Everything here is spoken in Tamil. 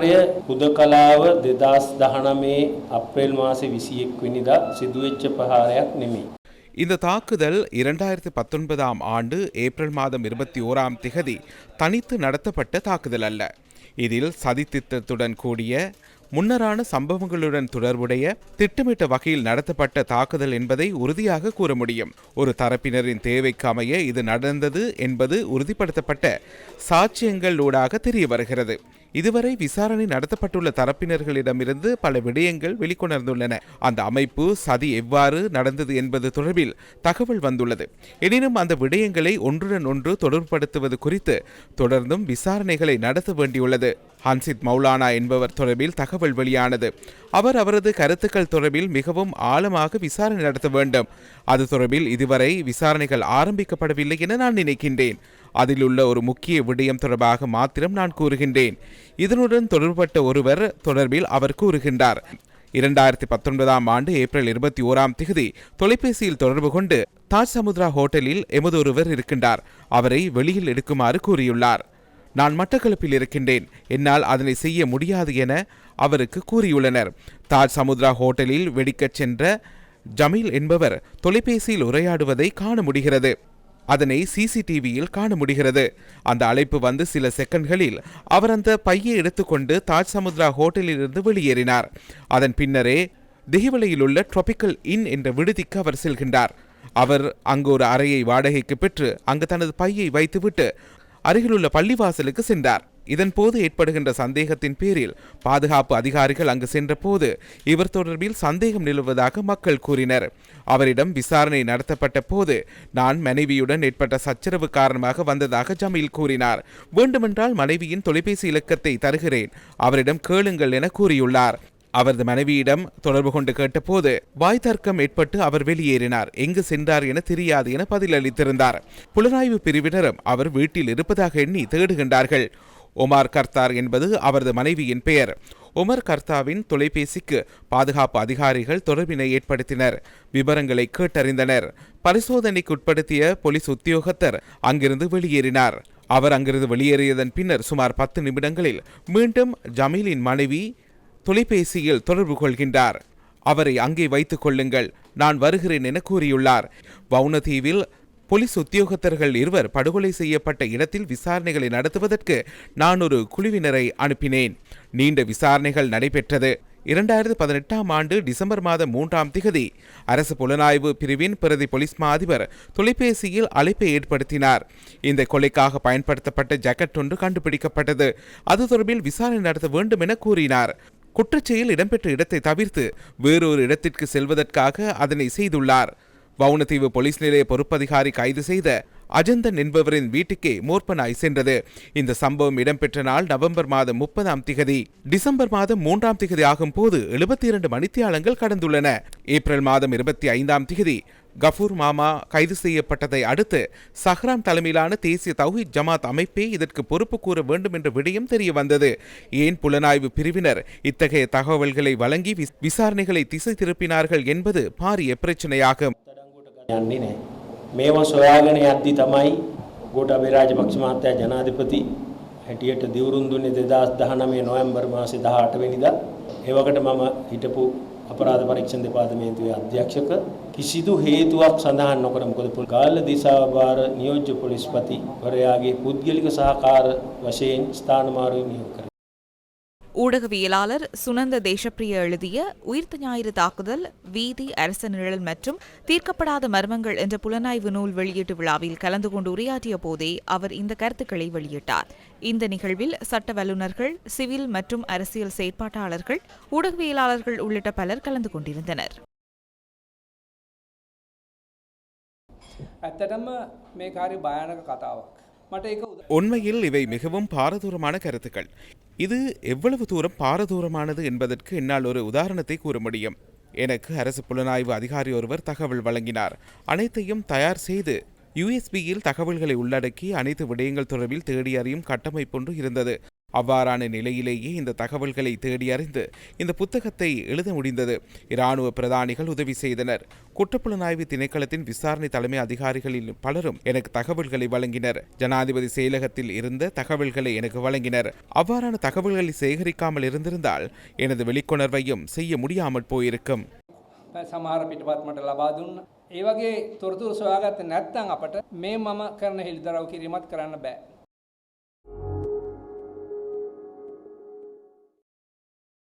හුදකලාව දෙදස් දහනමේ අප්‍රේල් මාසෙ විසියෙක් විනිදා සිදුවෙච්ච ප්‍රහාරයක් නෙමෙයි. இந்த தாக்குதல் இரண்டாயிரத்தி பத்தொன்பதாம் ஆண்டு ஏப்ரல் மாதம் இருபத்தி ஓராம் திகதி தனித்து நடத்தப்பட்ட தாக்குதல் அல்ல இதில் சதித்திட்டத்துடன் கூடிய முன்னரான சம்பவங்களுடன் தொடர்புடைய திட்டமிட்ட வகையில் நடத்தப்பட்ட தாக்குதல் என்பதை உறுதியாக கூற முடியும் ஒரு தரப்பினரின் தேவைக்கு அமைய இது நடந்தது என்பது உறுதிப்படுத்தப்பட்ட சாட்சியங்களூடாக தெரிய வருகிறது இதுவரை விசாரணை நடத்தப்பட்டுள்ள தரப்பினர்களிடமிருந்து பல விடயங்கள் வெளிக்கொணர்ந்துள்ளன. அந்த அமைப்பு சதி எவ்வாறு நடந்தது என்பது தொடர்பில் தகவல் வந்துள்ளது. எனினும் அந்த விடயங்களை ஒன்றுடன் ஒன்று தொடர்புபடுத்துவது குறித்து தொடர்ந்தும் விசாரணைகளை நடத்த வேண்டியுள்ளது. ஹன்சித் மௌலானா என்பவர் தொடர்பில் தகவல் வெளியானது. அவர் அவரது கருத்துக்கள் தொடர்பில் மிகவும் ஆழமாக விசாரணை நடத்த வேண்டும். அது தொடர்பில் இதுவரை விசாரணைகள் ஆரம்பிக்கப்படவில்லை என நான் நினைக்கின்றேன். அதில் உள்ள ஒரு முக்கிய விடயம் தொடர்பாக மாத்திரம் நான் கூறுகின்றேன். இதனுடன் தொடர்பட்ட ஒருவர் தொடர்பில் அவர் கூறுகின்றார். இரண்டாயிரத்தி பத்தொன்பதாம் ஆண்டு ஏப்ரல் இருபத்தி ஓராம் திகதி தொலைபேசியில் தொடர்பு கொண்டு தாஜ் சமுத்ரா ஹோட்டலில் எமது ஒருவர் இருக்கின்றார். அவரை வெளியில் எடுக்குமாறு கூறியுள்ளார். நான் மட்டக்களப்பில் இருக்கின்றேன். என்னால் அதனை செய்ய முடியாது என அவருக்கு கூறியுள்ளனர். தாஜ் சமுத்ரா ஹோட்டலில் வெடிக்கச் சென்ற ஜமீல் என்பவர் தொலைபேசியில் உரையாடுவதை காண முடிகிறது. அதனை சிசிடிவியில் காண முடிகிறது. அந்த அழைப்பு வந்து சில செகண்ட்களில் அவர் அந்த பையை எடுத்துக்கொண்டு தாஜ் சமுத்ரா ஹோட்டலிலிருந்து வெளியேறினார். அதன் பின்னரே திகிவலையில் உள்ள ட்ரொபிக்கல் இன் என்ற விடுதிக்கு அவர் செல்கின்றார். அவர் அங்கு ஒரு அறையை வாடகைக்கு பெற்று அங்கு தனது பையை வைத்துவிட்டு அருகிலுள்ள பள்ளிவாசலுக்கு சென்றார். இதன் போது ஏற்படுகின்ற சந்தேகத்தின் பேரில் பாதுகாப்பு அதிகாரிகள் அங்கு சென்றபோது இவர் தொடர்பில் சந்தேகம் நிலவுவதாக மக்கள் கூறினர். அவரிடம் விசாரணை நடத்தப்பட்ட போது நான் மனைவியுடன் ஏற்பட்ட சச்சரவு காரணமாக வந்ததாக ஜமீல் கூறினார். வேண்டுமென்றால் மனைவியின் தொலைபேசி இலக்கத்தை தருகிறேன். அவரிடம் கேளுங்கள் என கூறியுள்ளார். அவரது மனைவியிடம் தொடர்பு கொண்டு கேட்டபோது வாய் தர்க்கம் ஏற்பட்டு அவர் வெளியேறினார். எங்கு சென்றார் என தெரியாது என பதிலளித்திருந்தார். புலனாய்வு பிரிவினரும் அவர் வீட்டில் இருப்பதாக எண்ணி தேடுகின்றார்கள். ஒமார் கர்த்தார் என்பது அவரது மனைவியின் பெயர். உமர் கர்த்தாவின் தொலைபேசிக்கு பாதுகாப்பு அதிகாரிகள் தொடர்பினை ஏற்படுத்தினர். விவரங்களை கேட்டறிந்தனர். பரிசோதனைக்கு உட்படுத்திய போலீஸ் உத்தியோகத்தர் அங்கிருந்து வெளியேறினார். அவர் அங்கிருந்து வெளியேறியதன் பின்னர் சுமார் பத்து நிமிடங்களில் மீண்டும் ஜமீலின் மனைவி தொலைபேசியில் தொடர்பு கொள்கின்றார். அவரை அங்கே வைத்துக் கொள்ளுங்கள் நான் வருகிறேன் என கூறியுள்ளார். வவுனதீவில் போலீஸ் உத்தியோகத்தர்கள் இருவர் படுகொலை செய்யப்பட்ட இடத்தில் விசாரணைகளை நடத்துவதற்கு நான் ஒரு குழுவினரை அனுப்பினேன். நீண்ட விசாரணைகள் நடைபெற்றது. இரண்டாயிரத்து பதினெட்டாம் ஆண்டு டிசம்பர் மாதம் மூன்றாம் திகதி அரசு புலனாய்வு பிரிவின் பிரதி போலீஸ் மா அதிபர் தொலைபேசியில் அழைப்பை ஏற்படுத்தினார். இந்த கொலைக்காக பயன்படுத்தப்பட்ட ஜாக்கெட் ஒன்று கண்டுபிடிக்கப்பட்டது. அது தொடர்பில் விசாரணை நடத்த வேண்டும் என கூறினார். குற்றச்செயல் இடம்பெற்ற இடத்தை தவிர்த்து வேறொரு இடத்திற்கு செல்வதற்காக அதனை செய்துள்ளார். வவுனதீவு போலீஸ் நிலைய பொறுப்பதிகாரி கைது செய்த அஜந்தன் என்பவரின் வீட்டுக்கே மோர்பனாய் சென்றது. இந்த சம்பவம் இடம்பெற்ற நாள் நவம்பர் மாதம் முப்பதாம் திகதி. டிசம்பர் மாதம் மூன்றாம் திகதி ஆகும் போது எழுபத்தி இரண்டு மணித்தியாலங்கள் கடந்துள்ளன. ஏப்ரல் மாதம் இருபத்தி ஐந்தாம் திகதி கஃபூர் மாமா கைது செய்யப்பட்டதை அடுத்து சஹ்ரான் தலைமையிலான தேசிய தௌஹித் ஜமாத் அமைப்பே இதற்கு பொறுப்பு கூற வேண்டும் என்ற விடயம் தெரிய வந்தது ஏன் புலனாய்வு பிரிவினர் இத்தகைய தகவல்களை வழங்கி விசாரணைகளை திசை திருப்பினார்கள் என்பது பாரிய பிரச்சனையாகும். යන්නේ නෑ. මේව සොයාගෙන යද්දි තමයි ගෝඨාභය රාජපක්ෂ මහත්තයා ජනාධිපති හැටියට දිවුරුම් දුන්නේ 2019 නොවැම්බර් මාසේ 18 වෙනිදා. ඒ වගේට මම හිටපු අපරාධ පරීක්ෂණ දෙපාර්තමේන්තුවේ අධ්‍යක්ෂක කිසිදු හේතුවක් සඳහන් නොකර මොකද පොල්- ගාල්ල දිසාව භාර නියෝජ්‍ය පොලිස්පති වරයාගේ පුද්ගලික සහකාර වශයෙන් ස්ථානමාරුවෙන් නියෝග කරා. ஊடகவியலாளர் சுனந்த தேசப்பிரிய எழுதிய உயிர்த்த ஞாயிறு தாக்குதல் வீதி அரச நிழல் மற்றும் தீர்க்கப்படாத மர்மங்கள் என்ற புலனாய்வு நூல் வெளியீட்டு விழாவில் கலந்து கொண்டு உரையாற்றிய போதே அவர் இந்த கருத்துக்களை வெளியிட்டார் இந்த நிகழ்வில் சட்ட வல்லுநர்கள் சிவில் மற்றும் அரசியல் செயற்பாட்டாளர்கள் ஊடகவியலாளர்கள் உள்ளிட்ட பலர் கலந்து கொண்டிருந்தனர் ඇත්තටම මේ කාරි භයානක කතාවක්. මට ඒක උද உண்மையில் இவை மிகவும் பாரதூரமான கருத்துக்கள் இது எவ்வளவு தூரம் பாரதூரமானது என்பதற்கு என்னால் ஒரு உதாரணத்தை கூற முடியும். எனக்கு அரசு புலனாய்வு அதிகாரி ஒருவர் தகவல் வழங்கினார். அனைத்தையும் தயார் செய்து யுஎஸ்பியில் தகவல்களை உள்ளடக்கி அனைத்து விடயங்கள் தொடர்பில் தேடி அறியும் கட்டமைப்பொன்று இருந்தது. அவ்வாறான நிலையிலேயே இந்த தகவல்களை தேடி அறிந்து இந்த புத்தகத்தை எழுத முடிந்தது இராணுவ பிரதானிகள் உதவி செய்தனர் குற்றப்புலனாய்வு திணைக்களத்தின் விசாரணை தலைமை அதிகாரிகளில் பலரும் எனக்கு தகவல்களை வழங்கினர் ஜனாதிபதி செயலகத்தில் இருந்த தகவல்களை எனக்கு வழங்கினர் அவ்வாறான தகவல்களை சேகரிக்காமல் இருந்திருந்தால் எனது வெளிக்கொணர்வையும் செய்ய முடியாமல் போயிருக்கும் සමහර පිටපත් මට ලබා දුන්න. ඒ වගේ තොරතුරු සොයාගත්තේ නැත්නම් අපට මේ මම කරන හෙළිදරව් කිරීමත් කරන්න බෑ.